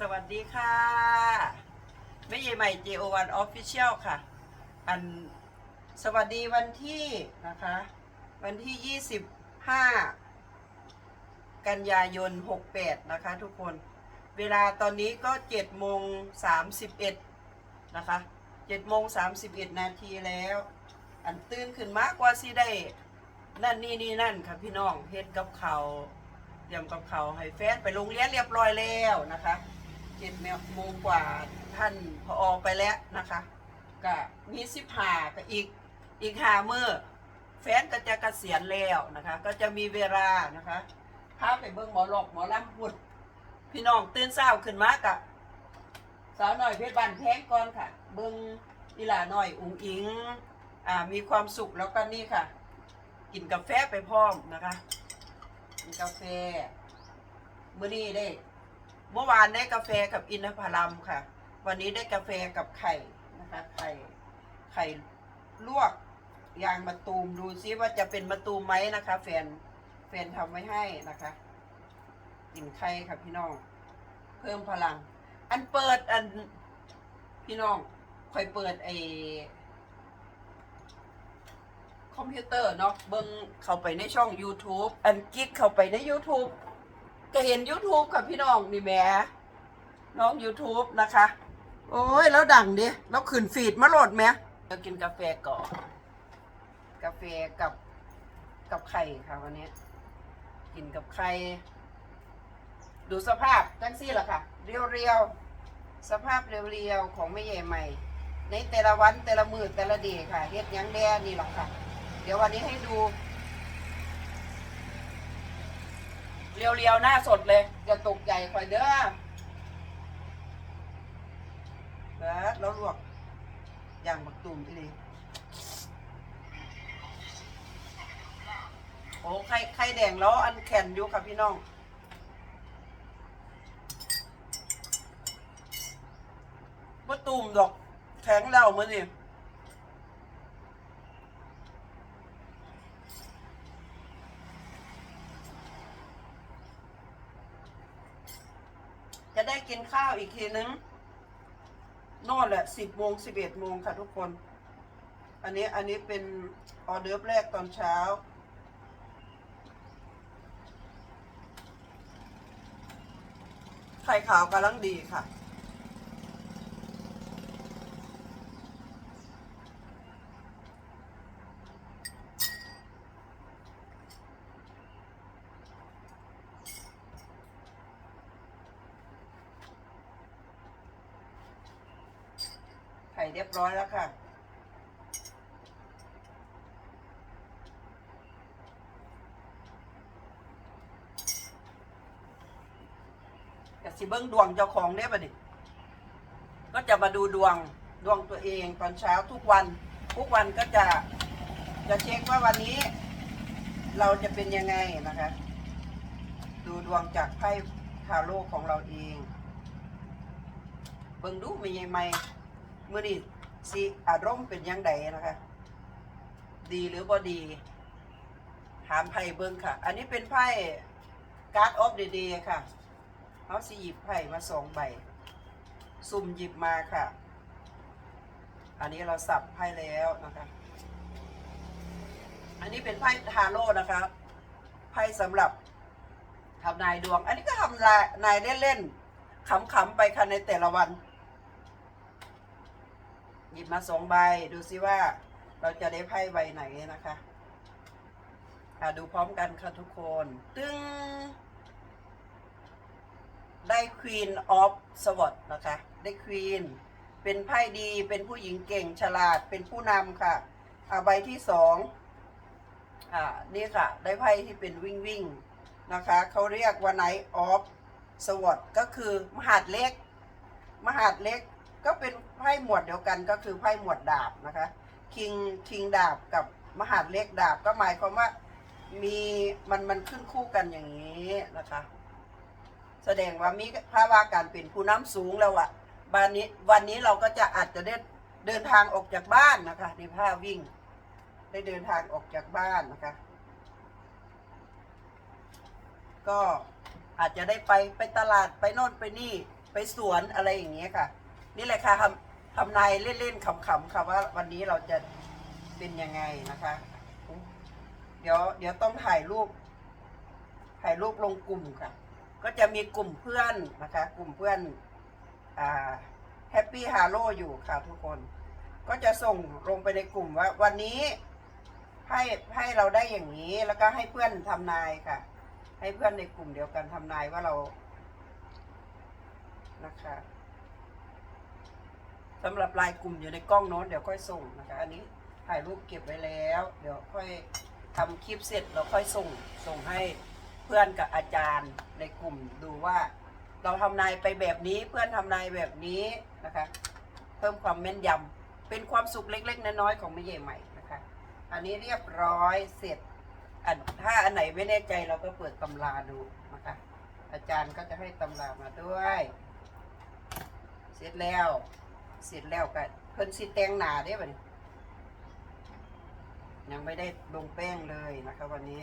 สวัสดีค่ะไม่ใหญ่ใหม่ JO1 Official ค่ะ อันสวัสดีวันที่นะคะ วันที่ 25 กันยายน 68 นะคะทุกคน เวลาตอนนี้ก็7โมง31 นะคะ7โมง31 นาทีแล้ว อันตื่นขึ้นมากกว่าสิได้ นั่นนี่นี่นั่นค่ะพี่น้องเฮ็ดกับเขาเตรียมกับเขาให้แฟนไปโรงเรียนเรียบร้อยแล้วนะคะ เจ็ดโมงกว่าท่านพออไปแล้วนะคะก็มีสิบหาก็อีกอีกหาเมื่อแฟนก็จะเกษียณแล้วนะคะ ก็จะมีเวลานะคะพาไปเบิ่งหมอหลอกหมอลำพุ่นพี่น้องตื่นเช้าขึ้นมากะสาวหน่อยเพชรบานแพงก่อนค่ะ เบิ่งอีหลาหน่อยอุ๋งอิงอ่ามีความสุขแล้วก็นี่ค่ะ กินกาแฟไปพร้อมนะคะกินกาแฟเมื้อนี้ได้ เมื่อวานได้กาแฟกับอินทผลัมค่ะ วันนี้ได้กาแฟกับไข่นะคะ ไข่ไข่ลวกยางมะตูมดูซิว่าจะเป็นมะตูมไหมนะคะ แฟนแฟนทำไว้ให้นะคะกินไข่ค่ะพี่น้อง เพิ่มพลัง อันเปิดอันพี่น้องคอยเปิดไอคอมพิวเตอร์เนาะเบิ่งเข้าไปในช่อง YouTube อันกิ๊กเข้าไปใน YouTube ก็เห็น YouTube ค่ะพี่น้องนี่แหม่น้อง YouTube นะคะ โอ้ย แล้วดังดิแล้วขึ้นฟีดมาโหลดไหมเรากินกาแฟก่อน กาแฟกับกับไข่ค่ะวันนี้ กินกับไข่ดูสภาพจังซี่ล่ะค่ะ เรียวๆ สภาพเรียวๆ ของแม่ใหญ่ใหม่ ในแต่ละวันแต่ละมือแต่ละเดย์ค่ะเฮ็ดยังแด่นี่หรอกค่ะ เดี๋ยววันนี้ให้ดู เรียวๆ หน้าสดเลยอย่าตกใจคอยเด้อแล้วลวกอย่างบักตุ่มที่นี่โอ้ไข่ไข่แดงแล้วอันแข็งอยู่ค่ะพี่น้องบัตุ่มดอกแข็งแล้วมือนี่ จะได้ กินข้าวอีกทีนึงนอนแหละสิบโมงสิบเอ็ดโมงค่ะทุกคน อันนี้อันนี้เป็นออเดอร์แรกตอนเช้า ไข่ขาวกำลังดีค่ะ เรียบร้อยแล้วค่ะกสิเบิ้งดวงเจ้าของได้ปะดิก็จะมาดูดวงดวงตัวเองตอนเช้าทุกวัน ทุกวันก็จะจะเช็คว่าวันนี้ เราจะเป็นยังไงนะคะ ดูดวงจากไพ่ทาโร่ของเราเอง เบิ่งดูมียังไงมื่ มื่อนี้สิอารมณ์เป็นยังไงนะคะ ดีหรือบ่ดี ถามไพ่เบิ่งค่ะ อันนี้เป็นไพ่การ์ดออฟเดย์ค่ะเขาสิหยิบไพ่มาสองใบ สุ่มหยิบมาค่ะ อันนี้เราสับไพ่แล้วนะคะ อันนี้เป็นไพ่ทาโร่นะคะ ไพ่สำหรับทำนายดวง อันนี้ก็ทำนายเล่นๆขำๆไปค่ะในแต่ละวัน หยิบมาสองใบดูซิว่าเราจะได้ไพ่ใบไหนนะคะอะดูพร้อมกันค่ะทุกคน ตึ้งได้ Queen of s w o r d นะคะ ได้ Queen เป็นไพ่ดีเป็นผู้หญิงเก่งฉลาดเป็นผู้นำค่ะอะใบที่สองอ่านี่ค่ะ ได้ไพ่ที่เป็นวิ่งวิ่งนะคะ เขาเรียกว่า Knight of s w o r d ก็คือมหาดเล็ก มหาดเล็ก ก็เป็นไพ่หมวดเดียวกันก็คือไพ่หมวดดาบนะคะคิงคิงดาบกับมหาดเล็กดาบก็หมายความว่ามีมันมันขึ้นคู่กันอย่างนี้นะคะ แสดงว่ามีภาวะการเป็นผู้นำสูงแล้วอะบ้านนี้วันนี้เราก็จะอาจจะได้เดินทางออกจากบ้านนะคะในผ้าวิ่ง ได้เดินทางออกจากบ้านนะคะ ก็อาจจะได้ไปไปตลาดไปโน่นไปนี่ไปสวนอะไรอย่างเงี้ยค่ะ นี่แหละค่ะทำทำนายเล่นๆขำๆค่ะว่าวันนี้เราจะเป็นยังไงนะคะ เดี๋ยวเดี๋ยวต้องถ่ายรูป ถ่ายรูปลงกลุ่มค่ะ ก็จะมีกลุ่มเพื่อนนะคะ กลุ่มเพื่อนอ่าแฮปปี้ฮาโลอยู่ค่ะทุกคน ก็จะส่งลงไปในกลุ่มว่า วันนี้ให้ให้เราได้อย่างนี้ แล้วก็ให้เพื่อนทำนายค่ะ ให้เพื่อนในกลุ่มเดียวกันทำนายว่าเรานะคะ สำหรับลายกลุ่มอยู่ในกล้องโน้นเดี๋ยวค่อยส่งนะคะอันนี้ถ่ายรูปเก็บไว้แล้ว เดี๋ยวค่อยทำคลิปเสร็จเราค่อยส่งส่งให้เพื่อนกับอาจารย์ในกลุ่มดูว่า เราทำนายไปแบบนี้เพื่อนทำนายแบบนี้นะคะ เพิ่มความแม่นยำเป็นความสุขเล็ก ๆ น้อยๆของแม่ใหญ่ใหม่นะคะ อันนี้เรียบร้อยเสร็จอันถ้าอันไหนไม่แน่ใจเราก็เปิดตำราดูนะคะ อาจารย์ก็จะให้ตำรามาด้วย เสร็จแล้ว เสร็จแล้วก็เพิ่นสิแต่งหนาได้บ่นี่ยยังไม่ได้ลงแป้งเลยนะคะวันนี้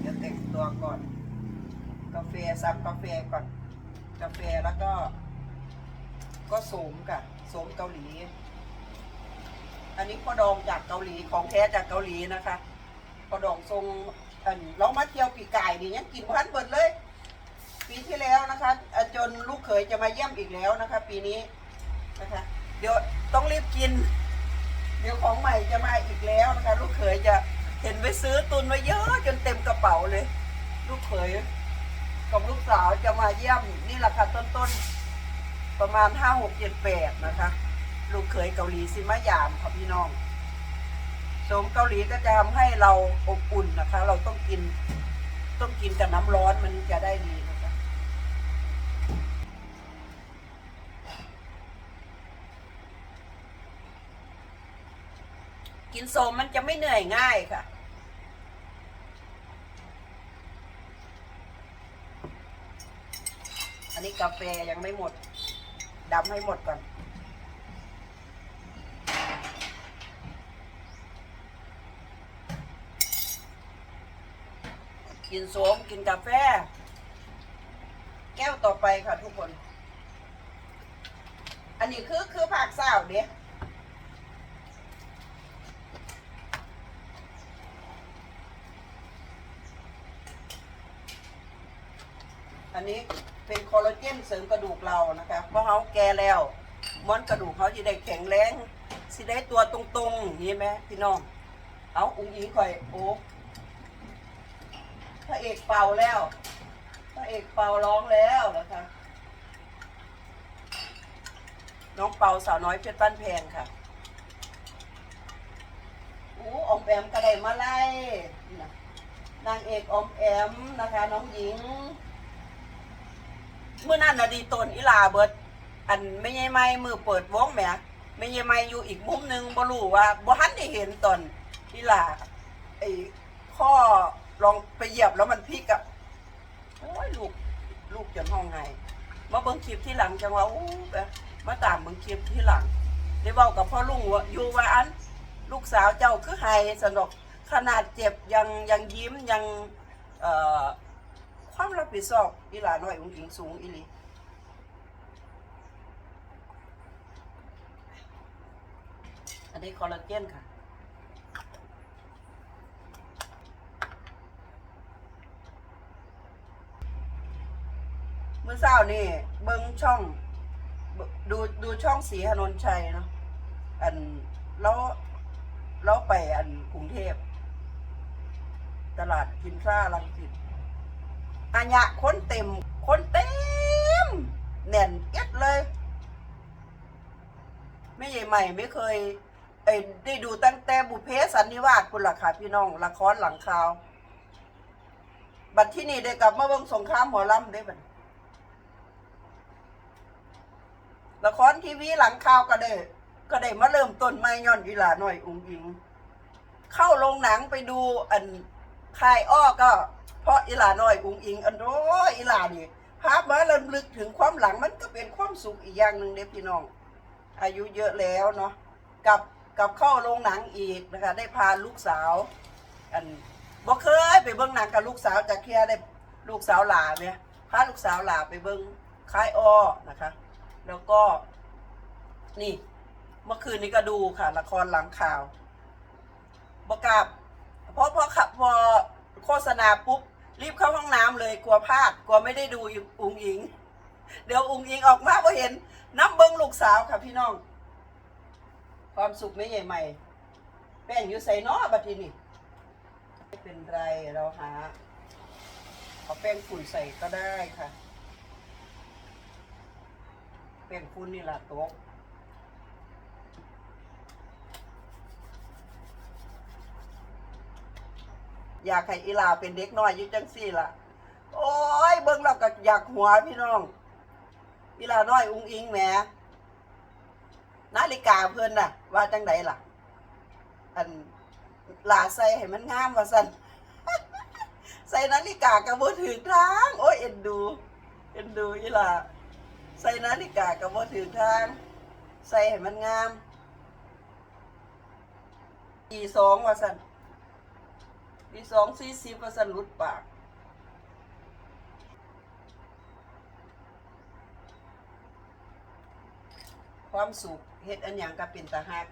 เดี๋ยวแต่งตัวก่อน กาแฟซับกาแฟก่อน กาแฟแล้วก็ ก็โสมกับโสมเกาหลี อันนี้พอดองจากเกาหลีของแท้จากเกาหลีนะคะพอดองทรงอันเรามาเที่ยวปีกายนี่ยังกินพันเบิดเลย ปีที่แล้วนะคะ จนลูกเขยจะมาเยี่ยมอีกแล้วนะคะ ปีนี้ นะคะ เดี๋ยวต้องรีบกิน เดี๋ยวของใหม่จะมาอีกแล้วนะคะ ลูกเขยจะเห็นไปซื้อตุนไว้เยอะจนเต็มกระเป๋าเลย ลูกเขยกับลูกสาวจะมาเยี่ยมนี่แหละค่ะต้นๆ ประมาณห้าหกเจ็ดแปดนะคะ ลูกเขยเกาหลีซิมายามค่ะพี่น้องโสมเกาหลีก็จะทำให้เราอบอุ่นนะคะ เราต้องกิน ต้องกินกับน้ำร้อนมันจะได้ดีนะคะ กินโสมมันจะไม่เหนื่อยง่ายค่ะ อันนี้กาแฟยังไม่หมดดำให้หมดก่อน กินโสมกินกาแฟ แก้วต่อไปค่ะทุกคน อันนี้คือคือผักเศร้าเด้ อันนี้เป็นคอลลาเจนเสริมกระดูกเรานะคะ เพราะเขาแก่แล้วม้อนกระดูกเขาจะได้แข็งแรงสิได้ตัวตรงๆนี่ไหมพี่น้อง เอาอุ้งอิงคอยโอ้พระเอกเป่าแล้วพระเอกเป่าร้องแล้วนะคะ น้องเป่าสาวน้อยเพชรบ้านแพงค่ะอู้อมแอมกระไดมาไล่นางเอกอมแอมนะคะ น้องหญิง เมื่อนั้นน่ะดีตนอีหลาเบิด อันไม่ใช่ไม่มือเปิดวงแหมไม่ใช่ไม่อยู่อีกมุมหนึงบ่รู้ว่าบ่ทันได้เห็นตอนอีหลาไอ้ข้อลองไปเหยียบแล้วมันพลิกอะโอ้ยลูกลูกจนห้องไงมาเบิ่งคลิปที่หลังจังว่าอู้แบบมาตามเบิ่งคลิปที่หลังได้เว้ากับพ่อลุงว่าอยู่ว่าอัน ลูกสาวเจ้าคือไห้สนุกขนาดเจ็บยังยังยิ้มยังเอ่อ ความรับผิดชอบอีหลาน้อยอุ้งอิงสูงอีหลีอันนี้คอลลาเจนค่ะเมื่อเช้านี่เบิ้งช่อง ดูดูช่องสีหนนชัยเนาะอันแล้วแล้วไปอันกรุงเทพ ตลาดกินซ่าลังสิต อัญะคนเต็มคนเต็มแน่นเอียดเลยไม่ใหญ่ใหม่ไม่เคยเอ้ได้ดูตั้งแต่บุเพสันนิวาสคุณล่ะค่ะพี่น้องละครหลังข่าว บัดที่นี่ได้กลับมาเบิ่งสงครามหมอลำได้บัดละครทีวีหลังข่าวก็ได้ก็ได้มาเริ่มต้นไม่ย้อนอีหลาหน่อยอุ้งอิง เข้าโรงหนังไปดูอันคายอ้อก็ เพราะอีหลาน้อยอุ้งอิงอันโอ้ยอีหลานี่ภาพมาเริ่มลึกถึงความหลังมันก็เป็นความสุขอีกอย่างหนึ่งเด้พี่น้อง อายุเยอะแล้วเนาะกับกับเข้าโรงหนังอีกนะคะ ได้พาลูกสาว อันบ่เคยไปเบิ่งหนังกับลูกสาวจากเคียได้ลูกสาวหลาเนี่ยพาลูกสาวหลาไปเบิ่งคายอ้อนะคะ แล้วก็ นี่ เมื่อคืนนี้ก็ดูค่ะ ละครหลังข่าวประกาศเพราะพอขับพอโฆษณาปุ๊บ รีบเข้าห้องน้ำเลยกลัวพลาดกลัวไม่ได้ดูอุงอิง เดี๋ยวอุงอิงออกมาพอเห็นน้ำเบิงลูกสาวค่ะพี่น้อง ความสุขไม่ใหญ่ใหม่ แป้งอยู่ใส่เนอบัดทีนี่ไม่เป็นไรเราหาเอาแป้งฝุ่นใส่ก็ได้ค่ะ แป้งฝุ่นนี่แหละโต๊ะ อยากให้อีลาเป็นเด็กน้อยอยู่จังสี่ล่ะ โอ้ยเบิ่งเราก็อยากหัวพี่น้อง อีลาน้อยอุ้งอิงแหมนาฬิกาเพื่อนน่ะ ว่าจังไดล่ะ อันลาใส่ให้มันงามว่าสั่นใส่นาฬิกากับบถือทางโอ้ยเอ็นดูเอ็นดูอีหล่ะใส่นาฬิกากับบถือทาง ใส่ให้มันงามปีสองว่าสั่น ปีสองสี่สิบว่าสั่นหลุดปาก ความสุขเฮ็ดอันหยังก็เป็นตาฮัก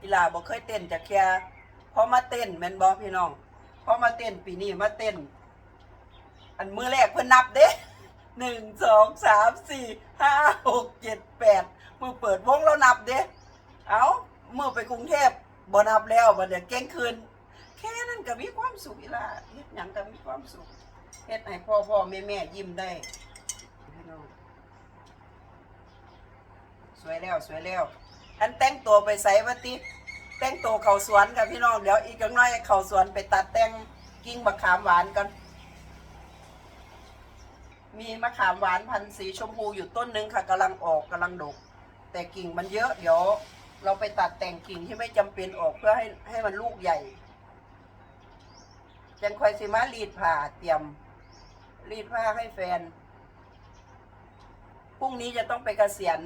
อีลาบ่เคยเต้นจากแค่พอมาเต้นแมนบ่พี่น้องพอมาเต้นปีนี้มาเต้น อันมือแรกเพิ่นนับเด้หนึ่งสองสามสี่ห้าหกเจ็ดแปดมือเปิดวงแล้วนับเด้เอาเมื่อไปกรุงเทพบ่นับแล้วบ่เดี๋ยวเก่งคืน แค่นั้นก็มีความสุขอีละเฮ็ดหยังก็มีความสุขเฮ็ดให้พ่อพ่อแม่แม่ยิ้มได้พี่น้องสวยแล้วสวยแล้ว อันแต่งตัวไปใส่วัติแต่งตัวเขาสวนกับพี่น้องเดี๋ยวอีกจังน้อยเขาสวนไปตัดแต่งกิ่งมะขามหวานกันมีมะขามหวานพันธุ์สีชมพูอยู่ต้นหนึงค่ะกำลังออกกำลังดก แต่กิ่งมันเยอะเดี๋ยว เราไปตัดแต่งกิ่งที่ไม่จำเป็นออกเพื่อให้ให้มันลูกใหญ่ จังคอยสิมารีดผ้าเตรียม รีดผ้าให้แฟนพรุ่งนี้จะต้องไปเกษียณ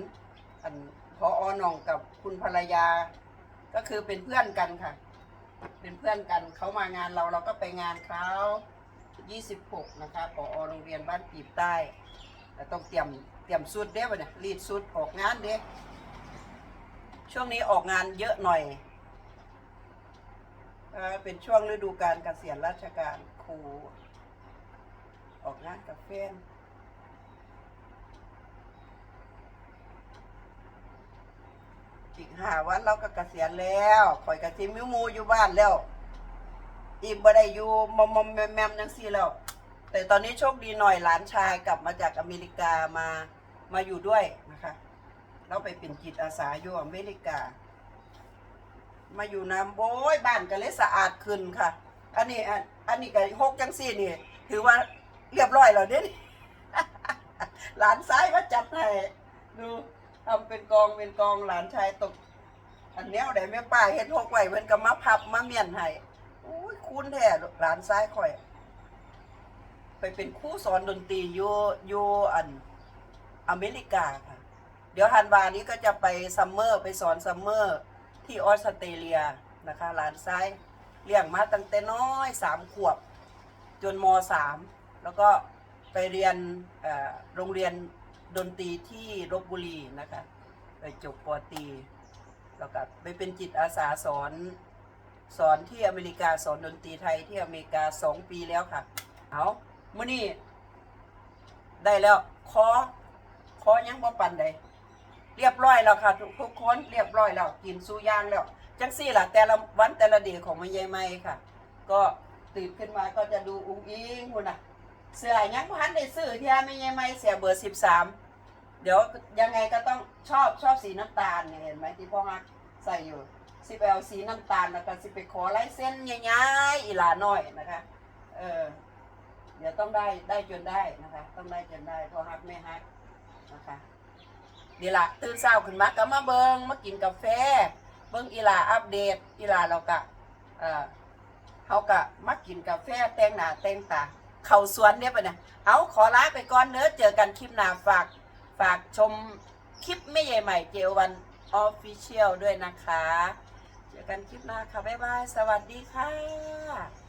อันพออหน่องกับคุณภรรยา ก็คือเป็นเพื่อนกันค่ะ เป็นเพื่อนกันเขามางานเราเราก็ไปงานเขา26 นะคะพอโรงเรียนบ้านปีบใต้แต่ต้องเตรียมเตรียมสุดเด้วะเนี่ยรีดสุดออกงานเด้ช่วงนี้ออกงานเยอะหน่อย เป็นช่วงฤดูการเกษียณราชการครู ออกงานกับแฟนอีกห้าวันเราก็เกษียณแล้วข่อยกะสิมิวมูอยู่บ้านแล้ว อีกบ่ได้อยู่มอมมอมแมมแมมจังซี่แล้ว แต่ตอนนี้โชคดีหน่อยหลานชายกลับมาจากอเมริกามามาอยู่ด้วยนะคะ เราไปเป็นจิตอาสาอยู่อเมริกา มาอยู่น้ำโบยบ้านก็เลยสะอาดขึ้นค่ะ อันนี้อันนี้ก็หกจังซี่นี่ ถือว่าเรียบร้อยแล้วเด้นี่หลานซ้ายมาจัดให้ดูทำเป็นกองเป็นกองหลานชายตก อันแนวไหนแม่ป้าเฮ็ดหกไหวเพิ่นก็มาพับมาเมียนให้โอ้ยคุณแท้หลานซ้ายข่อยไปเป็นครูสอนดนตรีอยู่อยู่อันอเมริกาค่ะ เดี๋ยวฮันวานี้ก็จะไปซัมเมอร์ไปสอนซัมเมอร์ ที่ออสเตรเลียนะคะ หลานซ้ายเลี้ยงมาตั้งแต่น้อยสามขวบ จนมสามแล้วก็ไปเรียนโรงเรียนดนตรีที่ลบบุรีนะคะไปจบปอตีแล้วก็ไปเป็นจิตอาสาสอนสอนที่อเมริกาสอนดนตรีไทยที่อเมริกาสองปีแล้วค่ะ เอามื่อนี้ได้แล้ว ขอ ขอยังบ่ปันใด เรียบร้อยแล้วค่ะทุกทุกคนเรียบร้อยแล้วกินสูย่างแล้วจังสี่ล่ะแต่ละวันแต่ละเดย์ของมันยายไม่ค่ะ ก็ตื่นขึ้นมาก็จะดูอุ้งอิงคุณน่ะ เสื้อยังพันได้ซื้อที่ไม่ยังไม่เสียเบอร์สิบสามเดี๋ยวยังไงก็ต้องชอบชอบสีน้ำตาลเนี่ยเห็นไหมที่พ่อฮักใส่อยู่สิไปเอาสีน้ำตาลแล้วก็สิไปขอลายเส้นใหญ่ๆอีหลาน้อยนะคะเออเดี๋ยวต้องได้ได้จนได้นะคะ ต้องได้จนได้พ่อฮักแม่ฮักนะคะ ดี๋ยวละตื่นเช้าขึ้นมาก็มาเบิงมากินกาแฟ เบิ้งอีลาอัปเดตอีลาเราก็เออเขาก็มากินกาแฟแต่งหน้าแต่งตาเข้าสวนเนี่ยปะเนี่ยเอาขอลาไปก่อนเนื้อเจอกันคลิปหน้าฝากฝากชมคลิปไม่ใหญ่ใหม่เจวันออฟฟิเชียลด้วยนะคะ เจอกันคลิปหน้าค่ะ บ๊ายบาย สวัสดีค่ะ